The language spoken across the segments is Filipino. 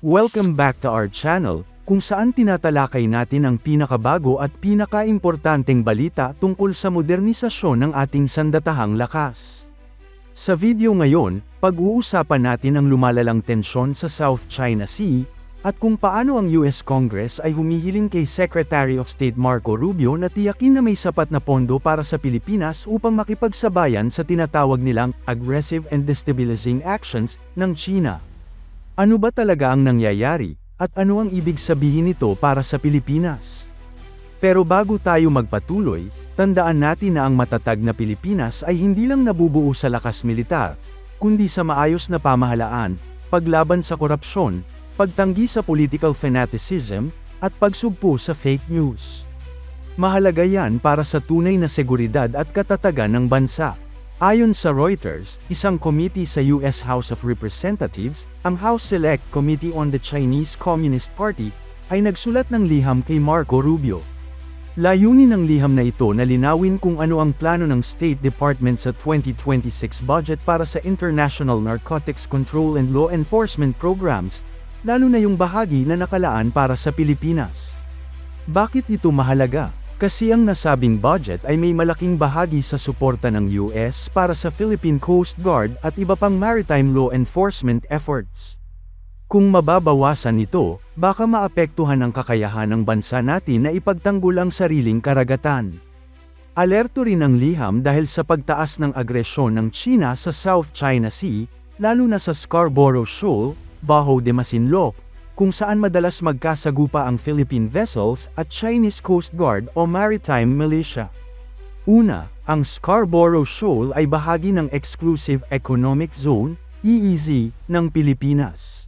Welcome back to our channel, kung saan tinatalakay natin ang pinakabago at pinakaimportanteng balita tungkol sa modernisasyon ng ating sandatahang lakas. Sa video ngayon, pag-uusapan natin ang lumalalang tensyon sa South China Sea, at kung paano ang US Congress ay humihiling kay Secretary of State Marco Rubio na tiyakin na may sapat na pondo para sa Pilipinas upang makipagsabayan sa tinatawag nilang aggressive and destabilizing actions ng China. Ano ba talaga ang nangyayari, at ano ang ibig sabihin nito para sa Pilipinas? Pero bago tayo magpatuloy, tandaan natin na ang matatag na Pilipinas ay hindi lang nabubuo sa lakas militar, kundi sa maayos na pamahalaan, paglaban sa korupsyon, pagtanggi sa political fanaticism, at pagsugpo sa fake news. Mahalaga yan para sa tunay na seguridad at katatagan ng bansa. Ayon sa Reuters, isang committee sa US House of Representatives, ang House Select Committee on the Chinese Communist Party, ay nagsulat ng liham kay Marco Rubio. Layunin ng liham na ito na linawin kung ano ang plano ng State Department sa 2026 budget para sa International Narcotics Control and Law Enforcement Programs, lalo na yung bahagi na nakalaan para sa Pilipinas. Bakit ito mahalaga? Kasi ang nasabing budget ay may malaking bahagi sa suporta ng US para sa Philippine Coast Guard at iba pang maritime law enforcement efforts. Kung mababawasan ito, baka maapektuhan ang kakayahan ng bansa natin na ipagtanggol ang sariling karagatan. Alerto rin ang liham dahil sa pagtaas ng agresyon ng China sa South China Sea, lalo na sa Scarborough Shoal, Baho de Masinloc, kung saan madalas magkasagupa ang Philippine vessels at Chinese Coast Guard o Maritime Militia. Una, ang Scarborough Shoal ay bahagi ng Exclusive Economic Zone, EEZ, ng Pilipinas.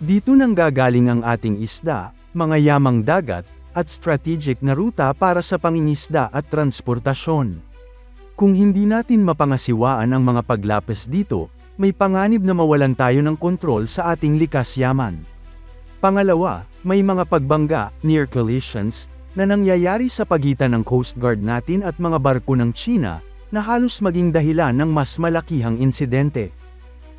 Dito nang gagaling ang ating isda, mga yamang dagat, at strategic na ruta para sa pangingisda at transportasyon. Kung hindi natin mapangasiwaan ang mga paglapes dito, may panganib na mawalan tayo ng kontrol sa ating likas yaman. Pangalawa, may mga pagbangga, near collisions, na nangyayari sa pagitan ng Coast Guard natin at mga barko ng China, na halos maging dahilan ng mas malakihang insidente.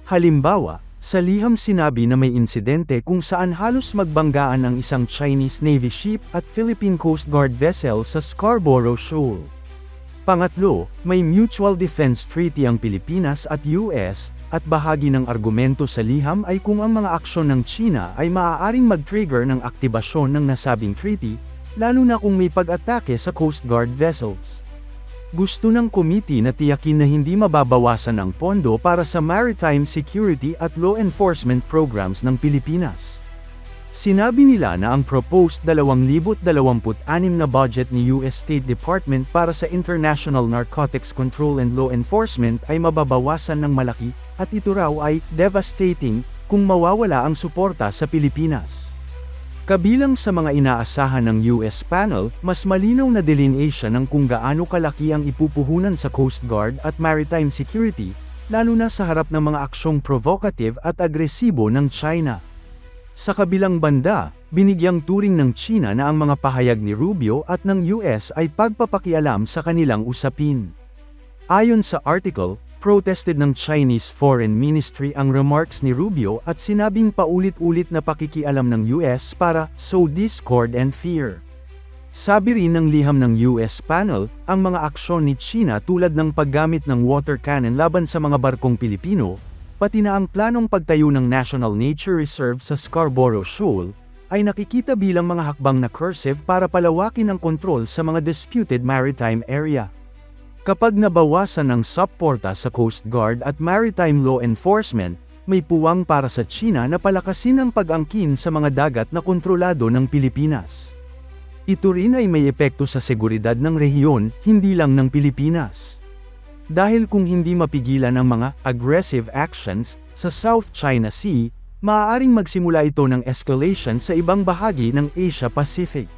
Halimbawa, sa liham sinabi na may insidente kung saan halos magbanggaan ang isang Chinese Navy ship at Philippine Coast Guard vessel sa Scarborough Shoal. Pangatlo, may Mutual Defense Treaty ang Pilipinas at US, at bahagi ng argumento sa liham ay kung ang mga aksyon ng China ay maaaring mag-trigger ng aktibasyon ng nasabing treaty, lalo na kung may pag-atake sa Coast Guard vessels. Gusto ng committee na tiyakin na hindi mababawasan ang pondo para sa maritime security at law enforcement programs ng Pilipinas. Sinabi nila na ang proposed 2026 na budget ni US State Department para sa International Narcotics Control and Law Enforcement ay mababawasan ng malaki, at ito raw ay devastating kung mawawala ang suporta sa Pilipinas. Kabilang sa mga inaasahan ng US panel, mas malinaw na delineation ng kung gaano kalaki ang ipupuhunan sa Coast Guard at maritime security, lalo na sa harap ng mga aksyong provocative at agresibo ng China. Sa kabilang banda, binigyang turing ng China na ang mga pahayag ni Rubio at ng US ay pagpapakialam sa kanilang usapin. Ayon sa article, protested ng Chinese Foreign Ministry ang remarks ni Rubio at sinabing paulit-ulit na pakikialam ng US para sow discord and fear. Sabi rin ng liham ng US panel, ang mga aksyon ni China tulad ng paggamit ng water cannon laban sa mga barkong Pilipino, pati na ang planong pagtayo ng National Nature Reserve sa Scarborough Shoal, ay nakikita bilang mga hakbang na cursive para palawakin ang kontrol sa mga disputed maritime area. Kapag nabawasan ang supporta sa Coast Guard at Maritime Law Enforcement, may puwang para sa China na palakasin ang pag-angkin sa mga dagat na kontrolado ng Pilipinas. Ito rin ay may epekto sa seguridad ng rehiyon, hindi lang ng Pilipinas. Dahil kung hindi mapigilan ang mga aggressive actions sa South China Sea, maaaring magsimula ito ng escalation sa ibang bahagi ng Asia Pacific.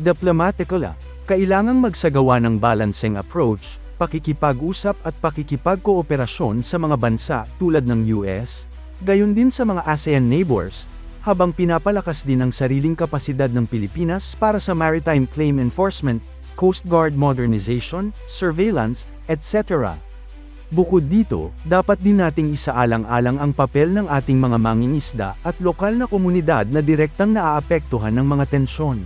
Diplomatically, kailangang magsagawa ng balancing approach, pakikipag-usap at pakikipagkooperasyon sa mga bansa tulad ng US, gayon din sa mga ASEAN neighbors, habang pinapalakas din ang sariling kapasidad ng Pilipinas para sa maritime claim enforcement, Coast Guard modernization, surveillance, etc. Bukod dito, dapat din nating isaalang-alang ang papel ng ating mga mangingisda at lokal na komunidad na direktang naaapektuhan ng mga tensyon.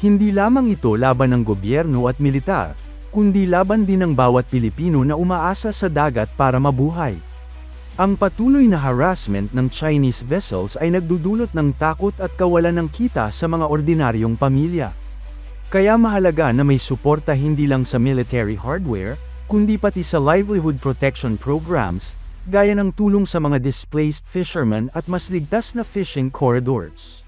Hindi lamang ito laban ng gobyerno at militar, kundi laban din ng bawat Pilipino na umaasa sa dagat para mabuhay. Ang patuloy na harassment ng Chinese vessels ay nagdudulot ng takot at kawalan ng kita sa mga ordinaryong pamilya. Kaya mahalaga na may suporta hindi lang sa military hardware, kundi pati sa livelihood protection programs, gaya ng tulong sa mga displaced fishermen at mas ligtas na fishing corridors.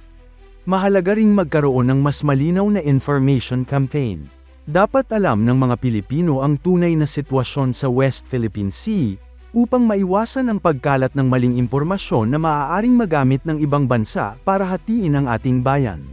Mahalaga ring magkaroon ng mas malinaw na information campaign. Dapat alam ng mga Pilipino ang tunay na sitwasyon sa West Philippine Sea, upang maiwasan ang pagkalat ng maling impormasyon na maaaring magamit ng ibang bansa para hatiin ang ating bayan.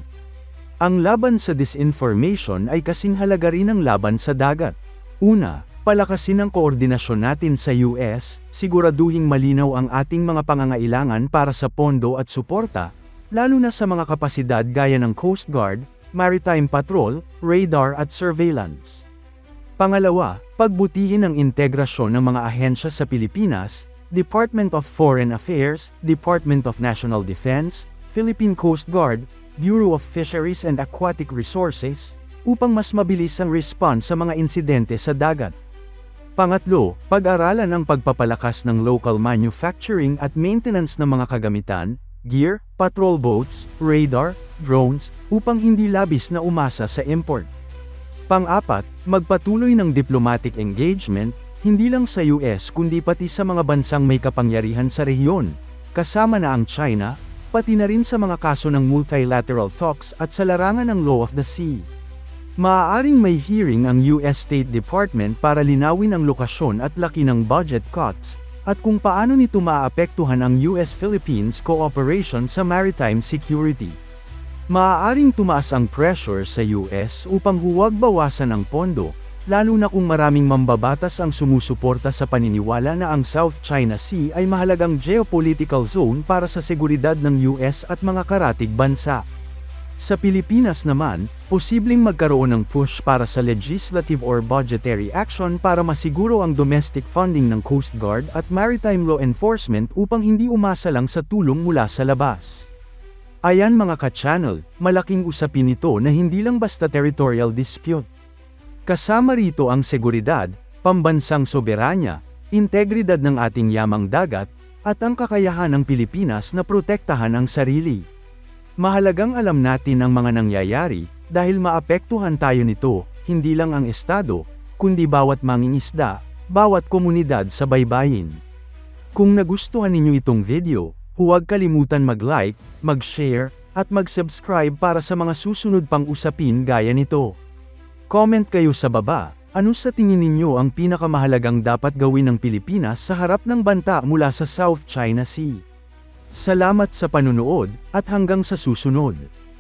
Ang laban sa disinformation ay kasing halaga rin ang laban sa dagat. Una, palakasin ang koordinasyon natin sa US, siguraduhing malinaw ang ating mga pangangailangan para sa pondo at suporta, lalo na sa mga kapasidad gaya ng Coast Guard, Maritime Patrol, radar at surveillance. Pangalawa, pagbutihin ang integrasyon ng mga ahensya sa Pilipinas, Department of Foreign Affairs, Department of National Defense, Philippine Coast Guard, Bureau of Fisheries and Aquatic Resources, upang mas mabilis ang response sa mga insidente sa dagat. Pangatlo, pag-aralan ang pagpapalakas ng local manufacturing at maintenance ng mga kagamitan, gear, patrol boats, radar, drones, upang hindi labis na umasa sa import. Pang-apat, magpatuloy ng diplomatic engagement, hindi lang sa US kundi pati sa mga bansang may kapangyarihan sa rehiyon, kasama na ang China, pati na rin sa mga kaso ng multilateral talks at sa larangan ng law of the sea. Maaaring may hearing ang US State Department para linawin ang lokasyon at laki ng budget cuts, at kung paano nito maapektuhan ang US-Philippines cooperation sa maritime security. Maaaring tumaas ang pressure sa US upang huwag bawasan ang pondo, lalo na kung maraming mambabatas ang sumusuporta sa paniniwala na ang South China Sea ay mahalagang geopolitical zone para sa seguridad ng US at mga karatig bansa. Sa Pilipinas naman, posibleng magkaroon ng push para sa legislative or budgetary action para masiguro ang domestic funding ng Coast Guard at maritime law enforcement upang hindi umasa lang sa tulong mula sa labas. Ayan mga ka-channel, malaking usapin ito na hindi lang basta territorial dispute. Kasama rito ang seguridad, pambansang soberanya, integridad ng ating yamang dagat, at ang kakayahan ng Pilipinas na protektahan ang sarili. Mahalagang alam natin ang mga nangyayari, dahil maapektuhan tayo nito, hindi lang ang estado, kundi bawat mangingisda, bawat komunidad sa baybayin. Kung nagustuhan ninyo itong video, huwag kalimutan mag-like, mag-share, at mag-subscribe para sa mga susunod pang usapin gaya nito. Comment kayo sa baba, ano sa tingin ninyo ang pinakamahalagang dapat gawin ng Pilipinas sa harap ng banta mula sa South China Sea? Salamat sa panunood, at hanggang sa susunod.